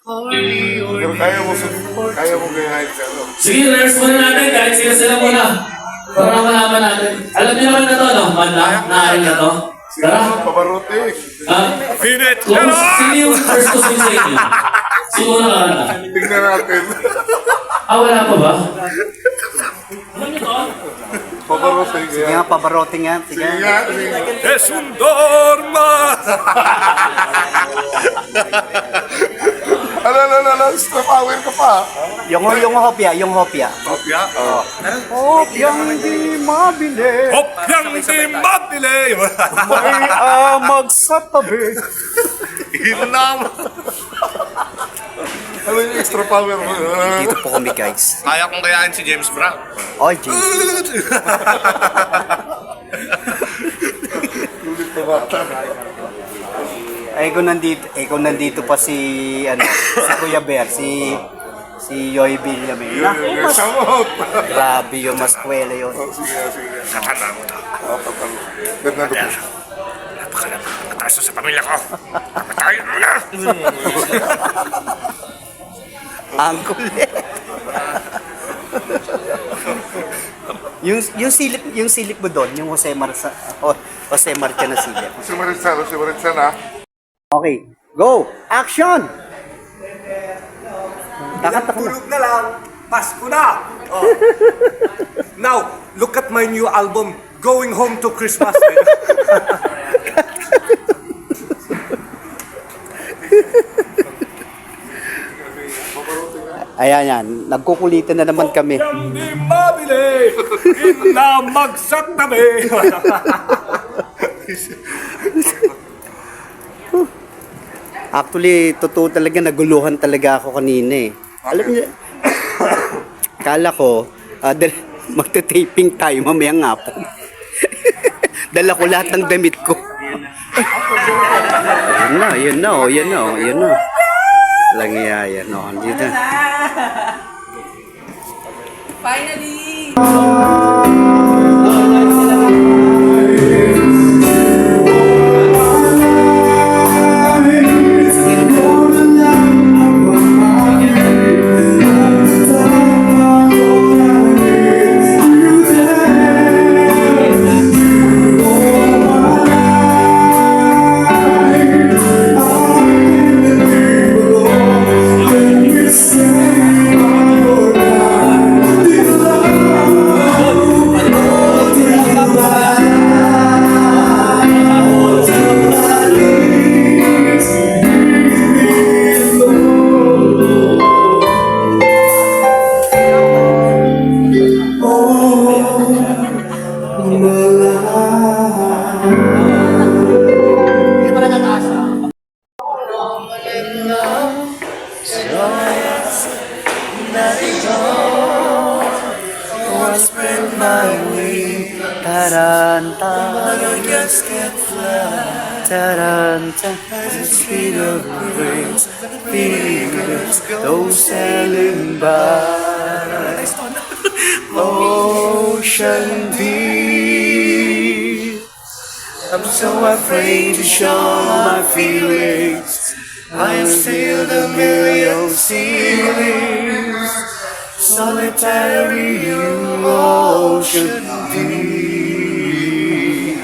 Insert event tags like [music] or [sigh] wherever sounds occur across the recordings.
Pero kaya mo, kaya mo gayahin sa ano. Sige, learns muna natin kahit sila sila muna. Para malaman natin. Alam niyo naman na to, no? Banda, naaring na to. Tara. Pabarote. Ah, Pinet! kung sino yung first to sing sa inyo? Sino na kanta? Tingnan natin. Ah, wala pa ba? Alam niyo to? Pabarote. Sige nga, pabarote. Sige nga. nga, sige nga. Es un dorma! [laughs] Ano, ano, ano, ano, stop power ka pa. Yung, yung hopya, yung hopya. Kopya? Oo. Hopyang di mabili, Hopyang di mabili! may amag sa tabi. Inam! Ano yung extra power mo? Dito po kami guys. Kaya kong kayaan si James Brown. Oy, James. Ulit na bata. Ay, kung nandito, eh, kung nandito pa si, ano, si Kuya Bear, si, si Yoy Villamin. Yun, yun, yun. Samot. grabe yung mas kwela yun. Oh, Sige, sige. Katanda mo to. Oh, kapal. Na po. Napakalapang kataso sa pamilya ko. Patayin mo na! [laughs] Ang kulit. yung yung silip yung silip mo doon, yung Jose Marsa, oh, Jose Marcha na silip. Si Maritza, si Maritza na. Okay, go! Action! Takatak na. Tulog na lang, Pasko na! Oh. [laughs] Now, look at my new album, Going Home to Christmas. [laughs] Ayan yan, nagkukulitan na naman kami. Hopyang di mabili! [laughs] Tabi! Actually, totoo talaga, naguluhan talaga ako kanina eh. Alam niyo, [coughs] kala ko, uh, [laughs] magte-taping tayo mamayang hapon. [laughs] Dala ko lahat ng damit ko. yun na, yun na, oh, yun na, oh, yun na. Lang yan, no, andito. Finally! [laughs] Taranta, taranta, the speed of the waves, fingers, those sailing by. Ocean deep, I'm so afraid to show my feelings. I feel the million ceilings, solitary you ocean deep.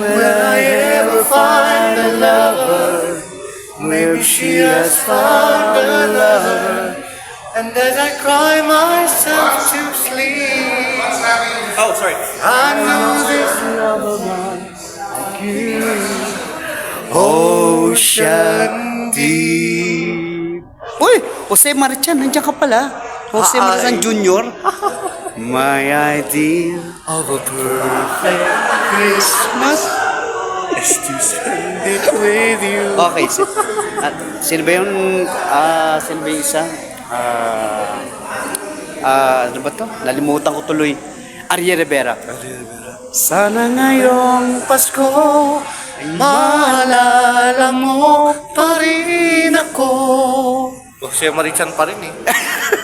Will I ever find a lover? Maybe she has found a lover. And as I cry myself to sleep, oh, sorry. I know this love of mine like you. Ocean deep. Uy! Jose Marichan, nandiyan ka pala. Jose Marichan Jr. My idea of a perfect Christmas is to spend it with you. Okay. Si, ah, sino ba yung, ah, sino ba yung isa? Ah, ah, ano ba to? Nalimutan ko tuloy. Arya Rivera. Sana ngayong Pasko ay maalala mo pa rin ako. Si Marichan pa rin eh. [laughs]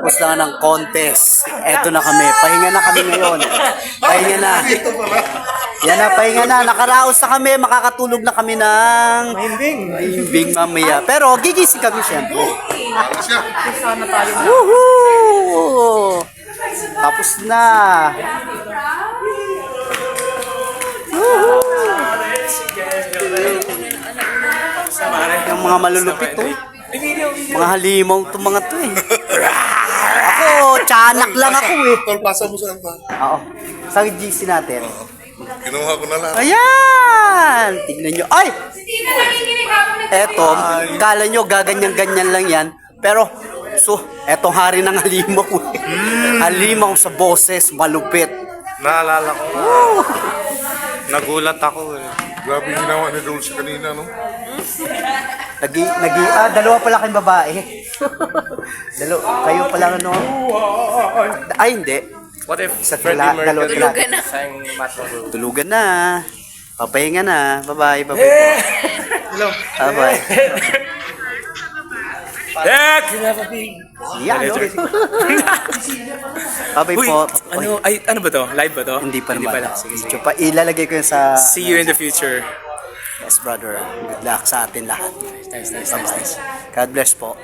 Tapos na ng contest. Eto na kami. Pahinga na kami ngayon. [laughs] Pahinga na. Yan na, pahinga na. Nakaraos na kami. Makakatulog na kami ng... Mahimbing. Mahimbing mamaya. Pero gigising kami siyempre. Ano siya? Woohoo! Tapos na. Yung mga malulupit to. Mga halimaw to mga to eh. Tiyanak lang ako eh. Tol, pasa mo sa ba? Oo. Sa GC natin. Kinuha ko na lang. Ayan! Tignan nyo. Ay! Eto, kala nyo gaganyan-ganyan lang yan. Pero, so, etong hari ng halimaw. eh. Halimaw sa boses, malupit. Naalala ko. Nagulat ako eh. Grabe yung ginawa ni Dulce kanina, no? Nagi, nagi, ah, dalawa pala kayong babae. [laughs] Dalo, kayo pala ano? Ay, hindi. What if Sa tala, dalawa pala. Tulugan na. sang? Tulugan na. Papahinga na. Bye-bye, bye-bye. [laughs] Hello. Bye-bye. Eh, kinapapig. Yan, no? Bye-bye Uy, po. ano, ay, ano ba to? Live ba to? Hindi pa naman. lang. Sige, sige. Medyo pa, ilalagay ko yun sa... See you in the future. Brother. Good luck sa atin lahat. Nice, nice, nice, nice. God bless po.